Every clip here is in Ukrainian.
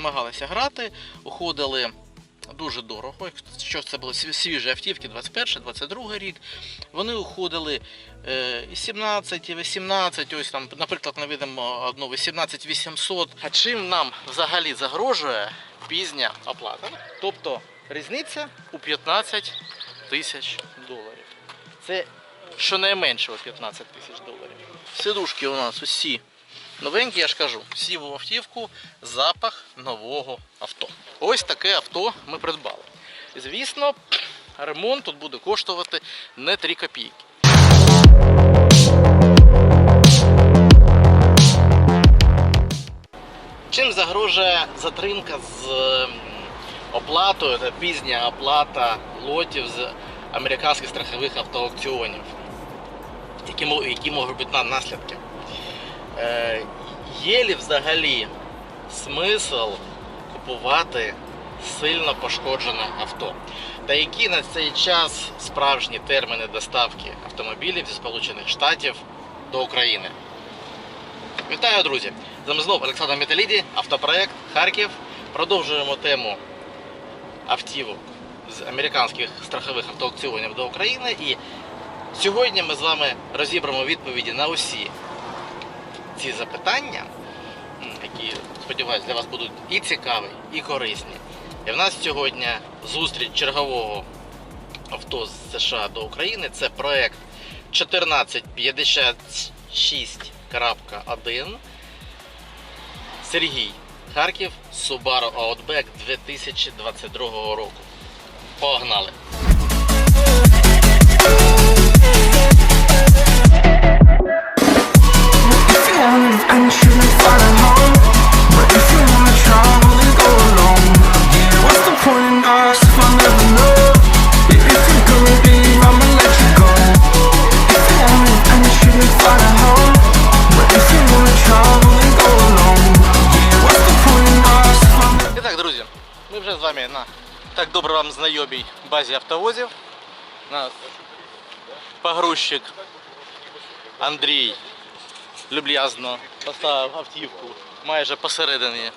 намагалися грати, уходили дуже дорого. Що це були свіжі автівки, 21 22 рік. Вони уходили е, і 17, і 18, ось там, наприклад, наведемо одну 18 800. А чим нам взагалі загрожує пізня оплата? Тобто різниця у 15 тисяч доларів. Це щонайменше 15 тисяч доларів. Сидушки у нас усі новенькі, я ж кажу, всі в автівку, запах нового авто. Ось таке авто ми придбали. Звісно, ремонт тут буде коштувати не 3 копійки. Чим загрожує затримка з оплатою та пізня оплата лотів з американських страхових автоаукціонів? Які, можуть бути на- наслідки? Е, є ли взагалі смисл купувати сильно пошкоджене авто? Та які на цей час справжні терміни доставки автомобілів зі Сполучених Штатів до України? Вітаю, друзі! З вами знов Олександр Металіді, автопроект Харків. Продовжуємо тему автівок з американських страхових автоаукціонів до України. І сьогодні ми з вами розібремо відповіді на усі ці запитання, які, сподіваюся, для вас будуть і цікаві, і корисні. І в нас сьогодні зустріч чергового авто з США до України. Це проект 1456.1. Сергій Харків Subaru Outback 2022 року. Погнали! ми вже з вами на так добре вам знайомій базі автовозів. Нас погрузчик Андрій Люб'язно поставив автівку майже посередині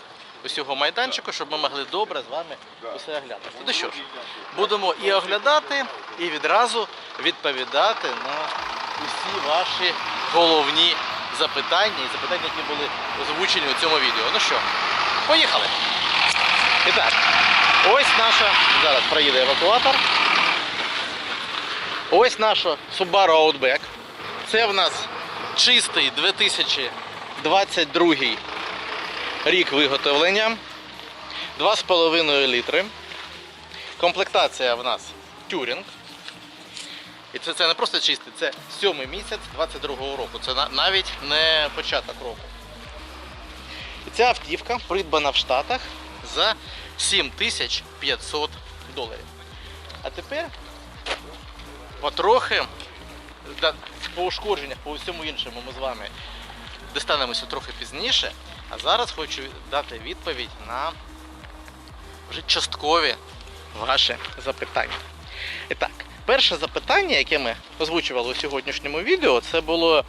усього майданчику, щоб ми могли добре з вами усе оглянути. Ну що ж, будемо і оглядати, і відразу відповідати на усі ваші головні запитання і запитання, які були озвучені у цьому відео. Ну що, поїхали! І так, ось наша. Зараз проїде евакуатор. Ось наша Subaru Outback. Це в нас чистий 2022 рік виготовлення. 2,5 літри. Комплектація в нас тюрінг. І це, це не просто чистий, це сьомий місяць 22-го року. Це на- навіть не початок року. І ця автівка придбана в Штатах за 7500 доларів. А тепер потрохи по ушкодженнях, по всьому іншому ми з вами достанемося трохи пізніше. А зараз хочу дати відповідь на вже часткові ваші запитання. І так, перше запитання, яке ми озвучували у сьогоднішньому відео, це було.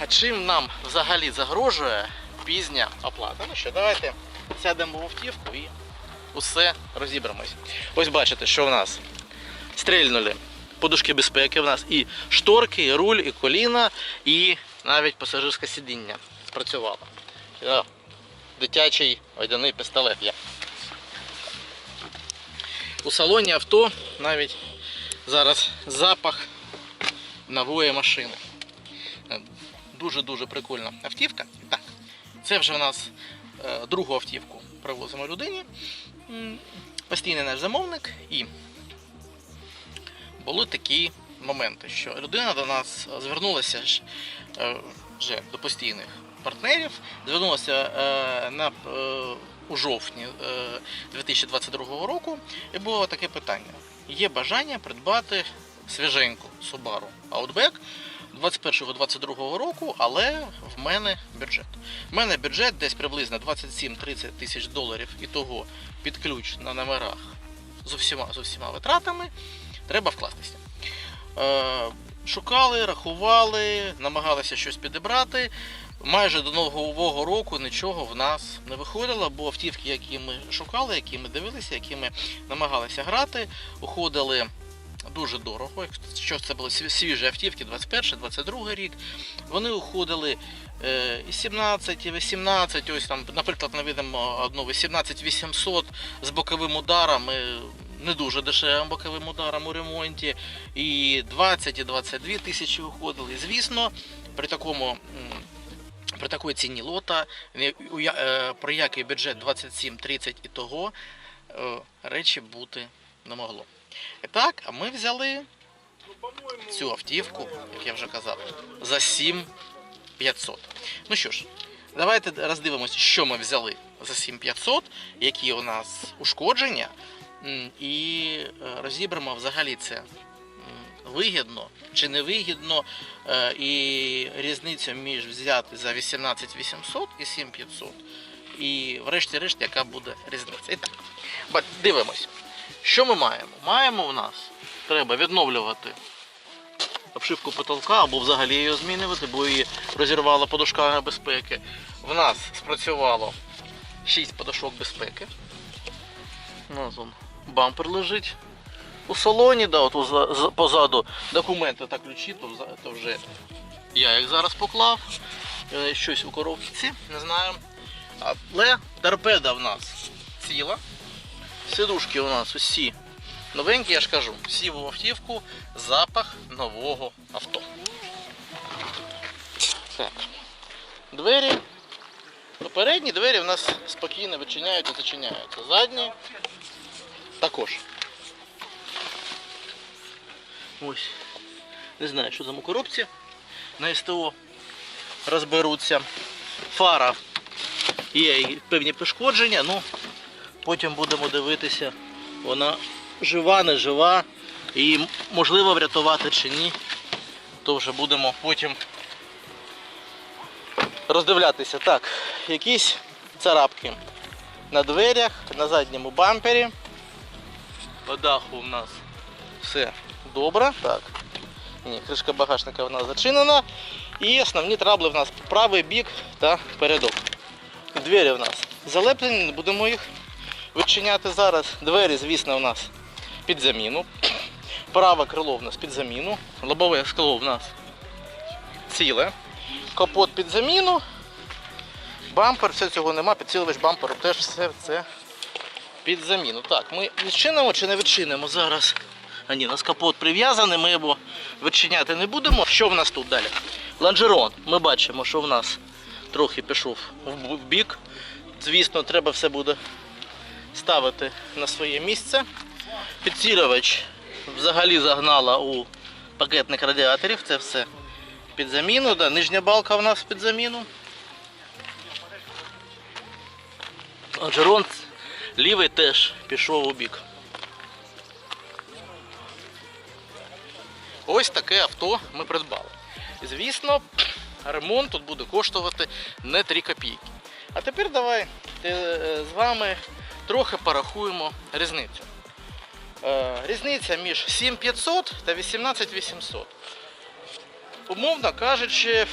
А чим нам взагалі загрожує пізня оплата? Ну що, давайте сядемо в автівку і усе розібремось. Ось бачите, що в нас стрільнули подушки безпеки, в нас і шторки, і руль, і коліна, і навіть пасажирське сидіння спрацювало. Дитячий водяний пістолет є. У салоні авто навіть зараз запах нової машини. Дуже-дуже прикольна автівка. Так, це вже в нас е, другу автівку привозимо людині. Постійний наш замовник і були такі моменти, що людина до нас звернулася е, вже до постійних партнерів, звернулася е, на, е, у жовтні е, 2022 року, і було таке питання: є бажання придбати свіженьку Subaru Outback 21-22 року, але в мене бюджет. В мене бюджет десь приблизно 27-30 тисяч доларів і того під ключ на номерах з усіма, з усіма витратами. Треба вкластися. Е, шукали, рахували, намагалися щось підібрати. майже до нового року нічого в нас не виходило, бо автівки, які ми шукали, які ми дивилися, які ми намагалися грати, уходили дуже дорого. Якщо це були свіжі автівки, 21-22 рік, вони уходили е, і 17, і 18, ось там, наприклад, наведемо одну 18 800 з боковим ударом, не дуже дешевим боковим ударом у ремонті, і 20 і 22 тисячі уходили. І, звісно, при такому. При такій ціні лота, е, про який бюджет 27-30 і того, е, речі бути не могло. І так, а ми взяли цю автівку, як я вже казав, за 7500. Ну що ж, давайте роздивимося, що ми взяли за 7500, які у нас ушкодження, і е, розібремо взагалі це вигідно чи не вигідно, е, і різницю між взяти за 18800 і 7500. І врешті-решт, яка буде різниця. І так, дивимось. Що ми маємо? Маємо в нас, треба відновлювати обшивку потолка або взагалі її змінювати, бо її розірвало подушками безпеки. В нас спрацювало 6 подушок безпеки. Вон бампер лежить. У салоні, да, от позаду документи та ключі, то, вже я їх зараз поклав. Е, Щось у коробці, не знаю. Але торпеда в нас ціла. Сидушки у нас усі новенькі, я ж кажу, сів у автівку, запах нового авто. Так. Двері. Передні двері у нас спокійно відчиняються, зачиняються. Задні також. Ось. Не знаю, що там у коробці. На СТО розберуться. Фара є певні пошкодження, ну потім будемо дивитися, вона жива, не жива, і можливо врятувати чи ні. То вже будемо потім роздивлятися. Так, якісь царапки на дверях, на задньому бампері. По даху у нас все добре. Так. Ні, кришка багажника у нас зачинена. І основні трабли в нас правий бік та передок. Двері в нас залеплені, будемо їх відчиняти зараз. Двері, звісно, у нас під заміну. Праве крило в нас під заміну. Лобове скло в нас ціле. Капот під заміну. Бампер, все цього нема, підсилювач бамперу теж все це під заміну. Так, ми відчинимо чи не відчинимо зараз. А ні, у нас капот прив'язаний, ми його відчиняти не будемо. Що в нас тут далі? Лонжерон. Ми бачимо, що в нас трохи пішов в бік. Звісно, треба все буде ставити на своє місце. Підсилювач взагалі загнала у пакетник радіаторів. Це все під заміну. Да. Нижня балка в нас під заміну. Лонжерон лівий теж пішов у бік. Ось таке авто ми придбали. Звісно, ремонт тут буде коштувати не 3 копійки. А тепер давай е, з вами трохи порахуємо різницю. Е, Різниця між 7500 та 18800. Умовно кажучи,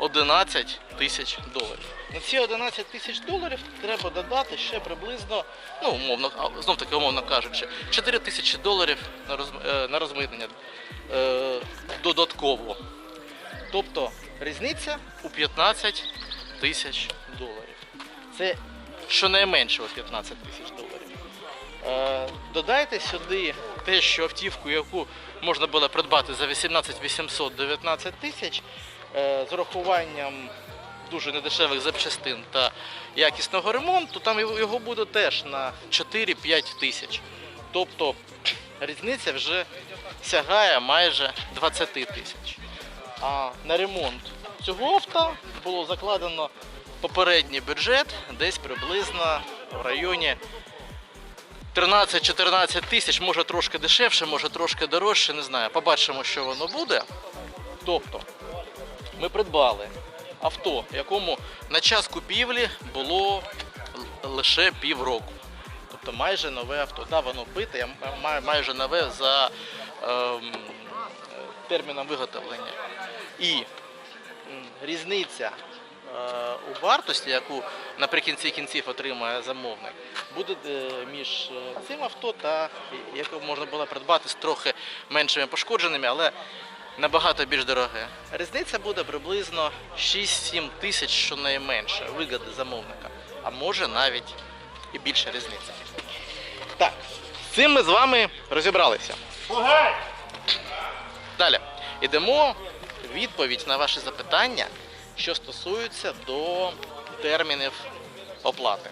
11 тисяч доларів. На ці 11 тисяч доларів треба додати ще приблизно, ну, умовно, знов таки умовно кажучи, 4 тисячі доларів на, роз, е, на розмитнення е, додатково. Тобто різниця у 15 тисяч доларів. Це щонайменше у 15 тисяч доларів. Е, Додайте сюди те, що автівку, яку можна було придбати за 18 800 19 тисяч з урахуванням дуже недешевих запчастин та якісного ремонту, там його його буде теж на 4-5 тисяч. Тобто різниця вже сягає майже 20 тисяч. А на ремонт цього авто було закладено попередній бюджет десь приблизно в районі 13-14 тисяч, може трошки дешевше, може трошки дорожче, не знаю. Побачимо, що воно буде. Тобто, ми придбали авто, якому на час купівлі було лише півроку. Тобто майже нове авто. Да, воно бите, майже нове за ем, терміном виготовлення. І різниця е, у вартості, яку наприкінці кінців отримає замовник, буде е, між е, цим авто та яке можна було придбати з трохи меншими пошкодженими, але набагато більш дороге. Різниця буде приблизно 6-7 тисяч щонайменше вигоди замовника, а може навіть і більша різниця. Так, з цим ми з вами розібралися. Далі йдемо відповідь на ваші запитання, що стосуються до термінів оплати.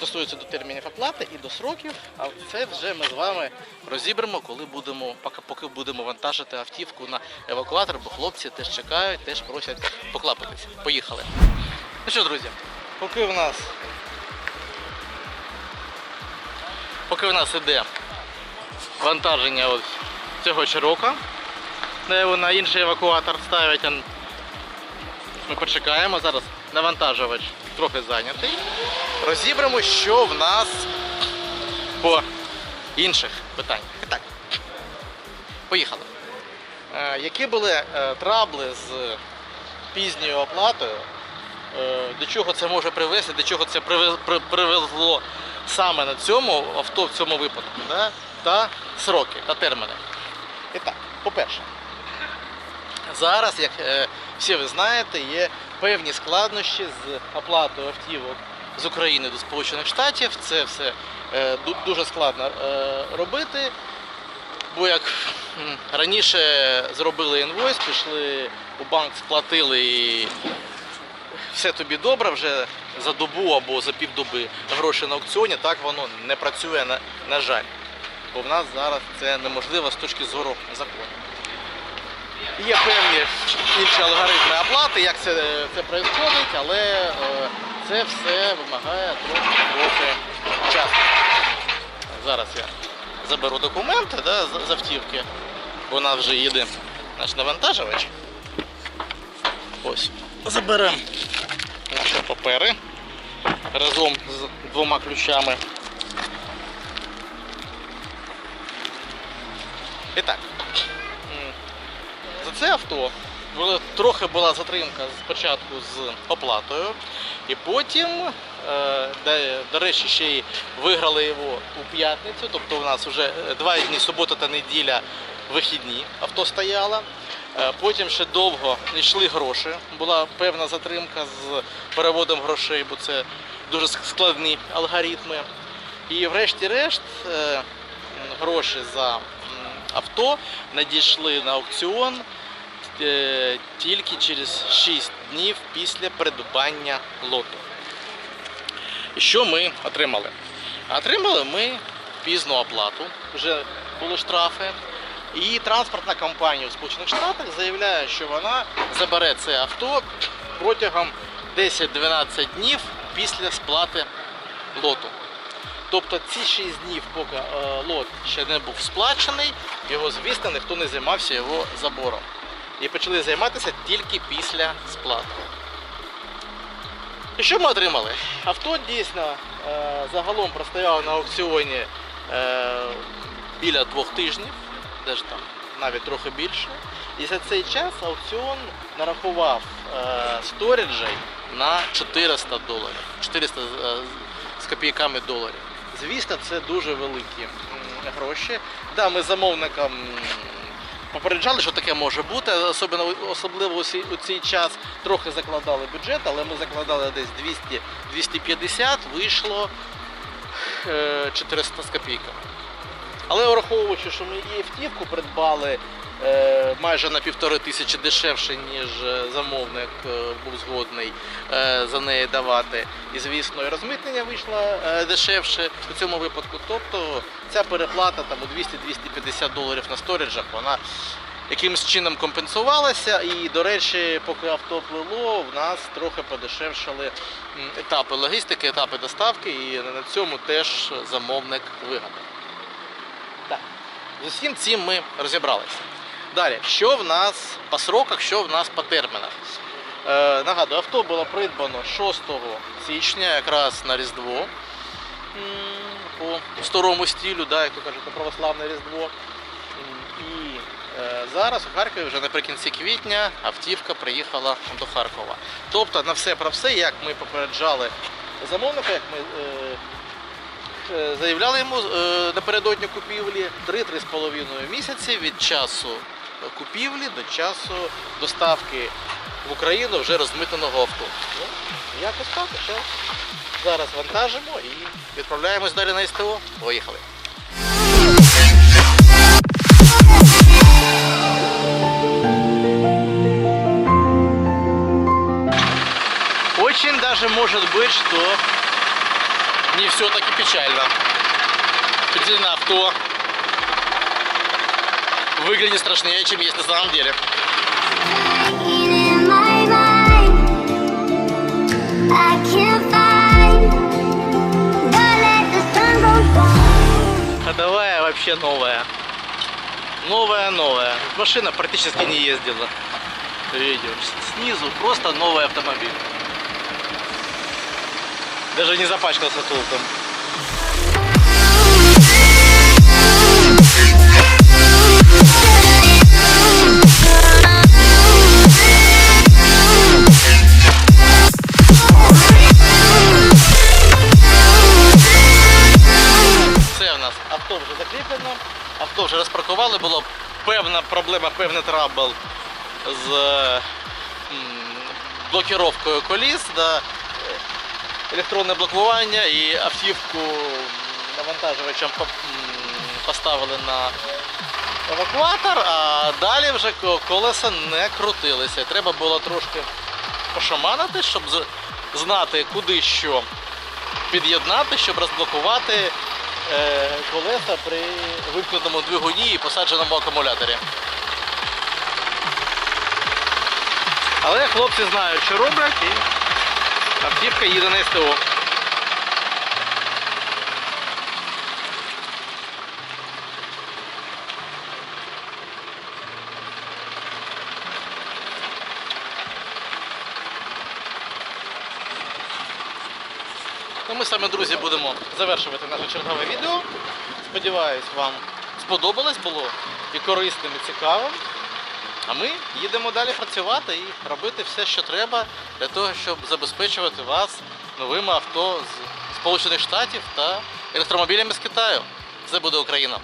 Стосується до термінів оплати і до сроків, а це вже ми з вами розібремо, коли будемо, поки, будемо вантажити автівку на евакуатор, бо хлопці теж чекають, теж просять поклапатись. Поїхали. Ну що, друзі, поки в нас поки в нас іде вантаження ось цього чирока, де його на інший евакуатор ставлять. Ми почекаємо. Зараз навантажувач трохи зайнятий. Розібремо, що в нас по інших питаннях. І так, поїхали. Е, які були е, трабли з пізньою оплатою? Е, до чого це може привести, до чого це привезло саме на цьому авто в цьому випадку, да? та сроки та терміни. І так, по-перше, зараз, як всі ви знаєте, є певні складнощі з оплатою автівок з України до Сполучених Штатів. Це все е, дуже складно е, робити. Бо як раніше зробили інвойс, пішли у банк, сплатили і все тобі добре вже за добу або за півдоби гроші на аукціоні, так воно не працює, на, на жаль. Бо в нас зараз це неможливо з точки зору закону. Є певні інші алгоритми оплати, як це, це відбувається, але е, це все вимагає трохи, часу. Зараз я заберу документи да, з, автівки, бо у нас вже їде наш навантажувач. Ось. Заберемо наші папери разом з двома ключами. І так. Це авто трохи була затримка спочатку з оплатою, і потім, е, до речі, ще й виграли його у п'ятницю, тобто у нас вже е, два дні, субота та неділя вихідні авто стояло. Е, Потім ще довго йшли гроші. Була певна затримка з переводом грошей, бо це дуже складні алгоритми. І врешті-решт гроші за авто надійшли на аукціон тільки через 6 днів після придбання лоту. Що ми отримали? Отримали ми пізну оплату, вже були штрафи. І транспортна компанія у Сполучених Штатах заявляє, що вона забере це авто протягом 10-12 днів після сплати лоту. Тобто ці 6 днів, поки е, лот ще не був сплачений, його, звісно, ніхто не займався його забором. І почали займатися тільки після сплати. І що ми отримали? Авто дійсно е, загалом простояло на аукціоні е, біля двох тижнів, де там навіть трохи більше. І за цей час аукціон нарахував е, сторіджей на 400 доларів. 400 з- копійками доларів. Звісно, це дуже великі гроші. Да, ми замовникам попереджали, що таке може бути, особливо, особливо у цей- час трохи закладали бюджет, але ми закладали десь 200-250, вийшло е, 400 з копійками. Але враховуючи, що ми і автівку придбали е, майже на півтори тисячі дешевше, ніж е, замовник е, був згодний е, за неї давати. І звісно, і розмитнення вийшло е, дешевше у цьому випадку. Тобто ця переплата там у 200-250 доларів на сторіджах, вона якимось чином компенсувалася. І, до речі, поки авто плило, в нас трохи подешевшали етапи логістики, етапи доставки, і на цьому теж замовник вигадав. Так. З усім цим ми розібралися. Далі, що в нас по сроках, що в нас по термінах. Е, нагадую, авто було придбано 6 січня, якраз на Різдво. По старому стилю, да, як то кажуть, на православне Різдво. І Е, Зараз у Харкові вже наприкінці квітня автівка приїхала до Харкова. Тобто на все про все, як ми попереджали замовника, як ми е, е, заявляли йому е, напередодні купівлі 3-3,5 місяці від часу купівлі до часу доставки в Україну вже розмитаного авто. Ну, якось так. Що зараз вантажимо і відправляємось далі на СТО. Поїхали. Очень даже может быть, что не все таки печально. Определенно авто выглядит страшнее, чем есть на самом деле. Ходовая вообще новая. Новая-новая. Машина практически не ездила. Видишь, снизу просто новый автомобиль. Даже не запачкался толком. Проблема, певний трабл з е, блокіровкою коліс, да, електронне блокування і автівку навантажувачем поставили на евакуатор, а далі вже колеса не крутилися. Треба було трошки пошаманити, щоб знати, куди що під'єднати, щоб розблокувати е, колеса при вимкнутому двигуні і посадженому акумуляторі. Але хлопці знають, що роблять, і автівка їде на СТО. Ну, ми саме, друзі, будемо завершувати наше чергове відео. Сподіваюсь, вам сподобалось, було і корисним, і цікавим. А ми їдемо далі працювати і робити все, що треба для того, щоб забезпечувати вас новими авто з Сполучених Штатів та електромобілями з Китаю. Це буде Україна.